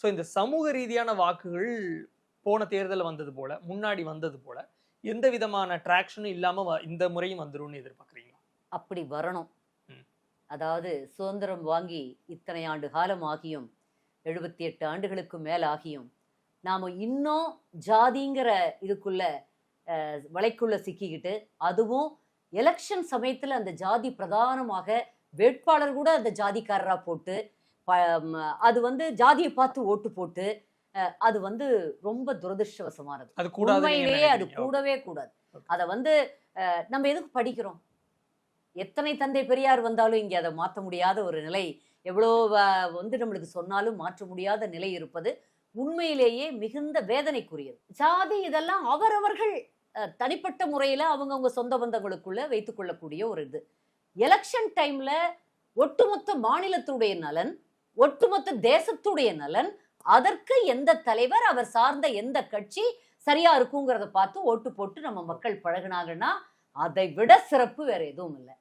So இந்த சமூக ரீதியான வாக்குகள் போன தேர்தல் வந்தது போல முன்னாடி வந்தது போல எந்த விதமான ட்ராக்ஷனும் இல்லாம வ- இந்த முறையும் வந்துரும்னு எதிர்பார்க்குறீங்களா அப்படி வரணும். அதாவது சுதந்திரம் வாங்கி இத்தனை ஆண்டு காலம் ஆகியும் எழுபத்தி எட்டு ஆண்டுகளுக்கு மேல் ஆகியும் நாம இன்னும் ஜாதிங்கிற இதுக்குள்ள வலைக்குள்ள சிக்கிக்கிட்டு அதுவும் எலெக்ஷன் சமயத்துல அந்த ஜாதி பிரதானமாக வேட்பாளர் கூட அந்த ஜாதிக்காரரா போட்டு அது வந்து ஜாதியை பார்த்து ஓட்டு போட்டு அது வந்து ரொம்ப துரதிருஷ்டவசமானது. அது உண்மையிலேயே அது கூடவே கூடாது. அத வந்து நம்ம எதுக்கு படிக்கிறோம்? எத்தனை தந்தை பெரியார் வந்தாலும் இங்கே அதை மாற்ற முடியாத ஒரு நிலை எவ்வளோ வந்து நம்மளுக்கு சொன்னாலும் மாற்ற முடியாத நிலை இருப்பது உண்மையிலேயே மிகுந்த வேதனைக்குரியது. ஜாதி இதெல்லாம் அவரவர்கள் தனிப்பட்ட முறையில் அவங்கவுங்க சொந்த பந்தங்களுக்குள்ள வைத்துக் கொள்ளக்கூடிய ஒரு இது. எலெக்ஷன் டைம்ல ஒட்டுமொத்த மாநிலத்துடைய நலன் ஒட்டுமொத்த தேசத்துடைய நலன் அதற்கு எந்த தலைவர் அவர் சார்ந்த எந்த கட்சி சரியா இருக்குங்கிறத பார்த்து ஓட்டு போட்டு நம்ம மக்கள் பழகுனாங்கன்னா அதை விட சிறப்பு வேற எதுவும் இல்லை.